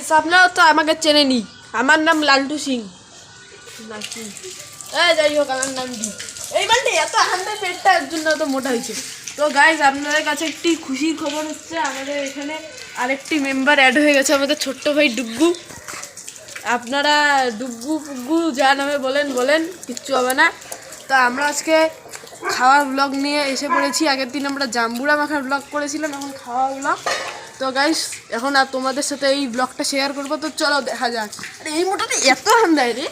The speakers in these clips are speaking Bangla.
গাইস আপনারা তো আমাকে চেনেনি। আমার নাম লালটু সিং। নাকি? যাই হোক আমার নাম ডি। এই মালটি এত হান্ড্রেড পেটটা এর জন্য তো মোটা হয়েছে। তো গাইস আপনাদের কাছে একটি খুশির খবর হচ্ছে আমাদের এখানে আরেকটি মেম্বার অ্যাড হয়ে গেছে আমাদের ছোট্ট ভাই ডুগ্গু। আপনারা ডুগ্গু ফুগ্গু যা নামে বলেন বলেন কিচ্ছু হবে না। তো আমরা আজকে খাওয়ার ব্লগ নিয়ে এসে পড়েছি। আগের দিন আমরা জাম্বুরা মাখার ব্লগ করেছিলাম এখন খাওয়া ব্লগ তো গাইস এখন আর তোমাদের সাথে এই ব্লগটা শেয়ার করব, তো চলো দেখা যাক। আরে, এই মোটাটা এত হান্দায় রে।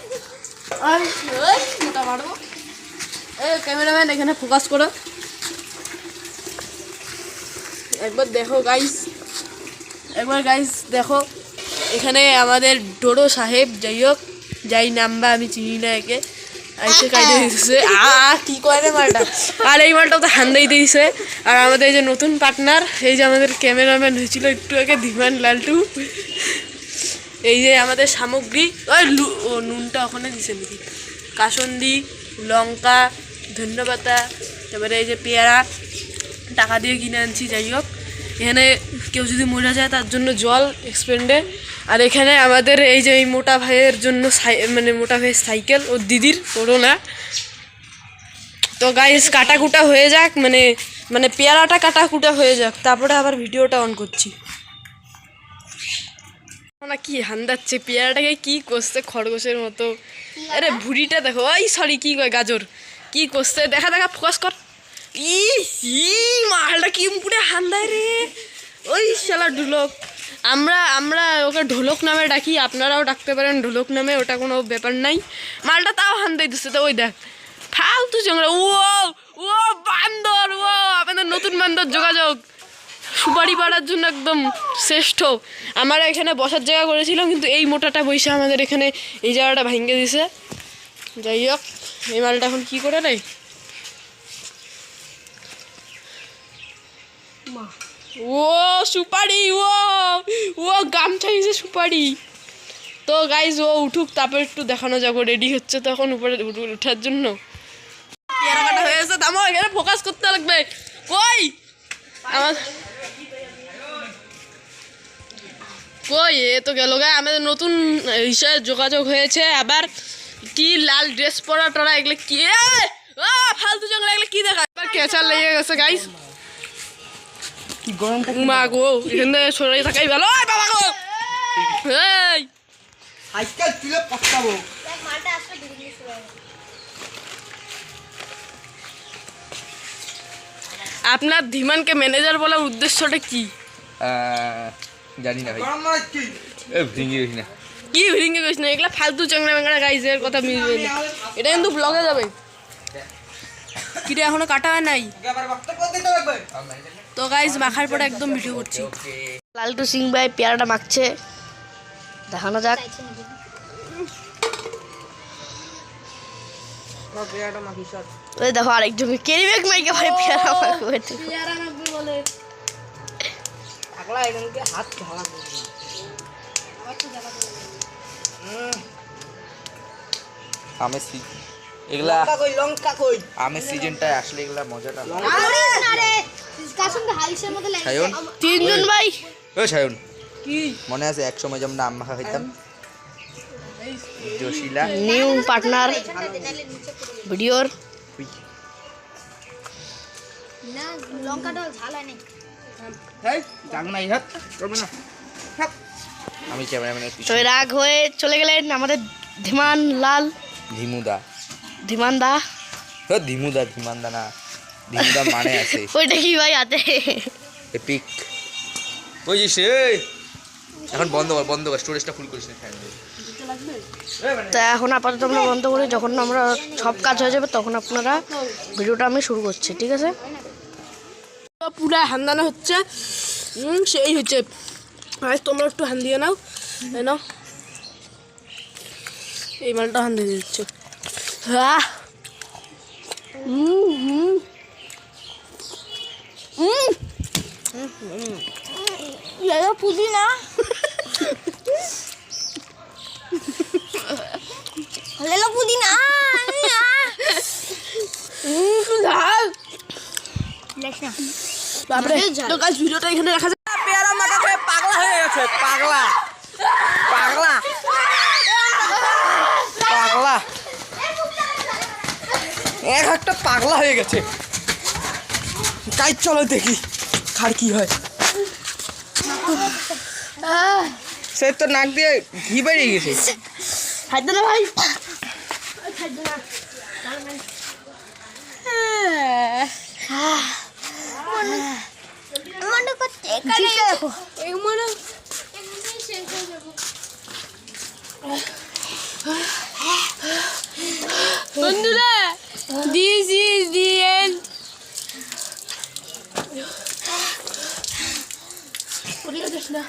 ক্যামেরাম্যান এখানে ফোকাস করো। একবার দেখো গাইস একবার গাইস দেখো। এখানে আমাদের ডোরো সাহেব, যাই হোক, যাই নাম্বা আমি চিনি না একে। আইসে কাইতে মালটা আর এই মালটা তো হান্দাই দিয়েছে আর আমাদের এই যে নতুন পার্টনার এই যে আমাদের ক্যামেরাম্যান হয়েছিল, একটু আগে ধীমান লালটু। এই যে আমাদের সামগ্রী। ওই ও নুনটা ওখানে দিছে নাকি? কাসন্দি, লঙ্কা, ধন্যপাতা, তারপরে এই যে পেয়ারা, টাকা দিয়ে কিনে আনছি, যাই হোক। এখানে কেউ যদি মরে যায়, তার জন্য জল এক্সপেন্ডে আর এখানে আমাদের এই যে এই মোটা ভাইয়ের জন্য মানে মোটা ভাইয়ের সাইকেল ওর দিদির ওরও না তো গাইস কাটাকুটা হয়ে যাক মানে মানে পেয়ারাটা কাটাকুটা হয়ে যাক, তারপরে আবার ভিডিওটা অন করছি। না কি হান্দাচ্ছে, পেয়ারাটাকে কি করছে খরগোশের মতো। আরে ভুড়িটা দেখো, ওই সরি কি কয় গাজর, কি করছে, দেখা দেখা ফোকাস কর। ই, মালটা কি পুরে হান্দায় রে। ওই শালা ঢোলক আমরা আমরা ওকে ঢোলক নামে ডাকি, আপনারাও ডাকতে পারেন, ঢোলক নামে, ওটা কোনো ব্যাপার নাই। মালটা তাও হান্দাই দিচ্ছে তো ওই দেখ। ফালতু চংড়া ও ও বান্দর ও আপনাদের নতুন বান্দর, যোগাযোগ। সুপারি পাড়ার জন্য একদম শ্রেষ্ঠ। আমরা এখানে বসার জায়গা করেছিলাম, কিন্তু এই মোটাটা বইসা আমাদের এখানে এই জায়গাটা ভেঙে দিছে। যাই হোক, এই মালটা এখন কী করে নেই ও সুপারি, ও ও, গামছা হিসেবে সুপারি। তো গাইজ ও উঠুক, তারপর একটু দেখানো যাব রেডি হচ্ছে তখন উপরে উঠার জন্য। পেয়ারা হয়ে গেছে দামো এখানে ফোকাস করতে লাগবে। কই? আমার কই, এ তো গেল গা আমাদের নতুন হিসাবে যোগাযোগ হয়েছে। আবার কি লাল ড্রেস পরা টরা, এগুলো কি? ফালতু জঙ্গল এগুলো কি দেখা এবার কেঁচা লেগে গেছে গাইস কি গরমটা মা গো এখান থেকে সরে থাকাই ভালো। ওই বাবা গো! এই! আজকাল তুলে পস্তাবো আপনার ধীমানকে ম্যানেজার বলার উদ্দেশ্যটা কি? জানি না ভাই। কি? এ ভেঙে গেছি না। কি ভিড়িঙ্গে গেছ না? এগুলা ফালতু চাংড়া ব্যাংড়া গাইজের কথা মিলবে না। এটা কিন্তু ব্লগে যাবে। কিরে এখনও কাটা হয় নাই। তো গাইজ মাখার পরে একদম ভিডিও করছি। লালটু সিং ভাই পেয়ারাটা মাখছে। দেখানো যাক। ওই দেখো আরেকজন কেরিবেক মাইকে ভাই পেয়ারা মাখবে হাত ঢালা করবে। সি এগুলা লঙ্কা কই লঙ্কা কই আমের সিজনটা আসলে এগুলা মজাটা সায়ন তিনজন ভাই ও সায়ন মনে আছে এক সময় যেমন আম মাখা খাইতাম জশিলা নিউ পার্টনার ভিডিওর লঙ্কাটা ঝাল নাই আমি ক্যামেরাম্যানের পিছনে রাগ হয়ে চলে গেলেন আমাদের ধীমান লাল ধিমুদা ধীমান দা ও ধিমুদা ধিমান্দা না। ধিমুদা মানে আছে। ওইটা কি ভাই হাতে? এপিক ওই যে সে এখন বন্ধ কর বন্ধ কর স্টোরেজটা ফুল করিস না ফ্যান এখন আপাতত আমরা বন্ধ করি যখন আমরা সব কাজ হয়ে যাবে তখন আপনারা ভিডিওটা আমি শুরু করছি ঠিক আছে? পুরা হান্দানো হচ্ছে। সেই হচ্ছে। আজ তোমরা একটু হান দিয়ে নাও নাও এই মালটা হান দিয়ে দিচ্ছে। হ্যাঁ হুম হুম। এলো পুদিনা এলো পুদিনা ঝাল লেখ না। বাপরে তো গাছ ভিডিওটা এখানে রাখা যায় পেয়ারা মাখা খেয়ে পাগলা হয়ে গেছে পাগলা। পাগলা হয়ে গেছে। তাই চলো দেখি খার কি হয়। সে তো নাক দিয়ে ঘি বেরিয়ে গেছে। খাদ্য না ভাই। মনে করছে এখানে দেখো। বন্ধুরা না।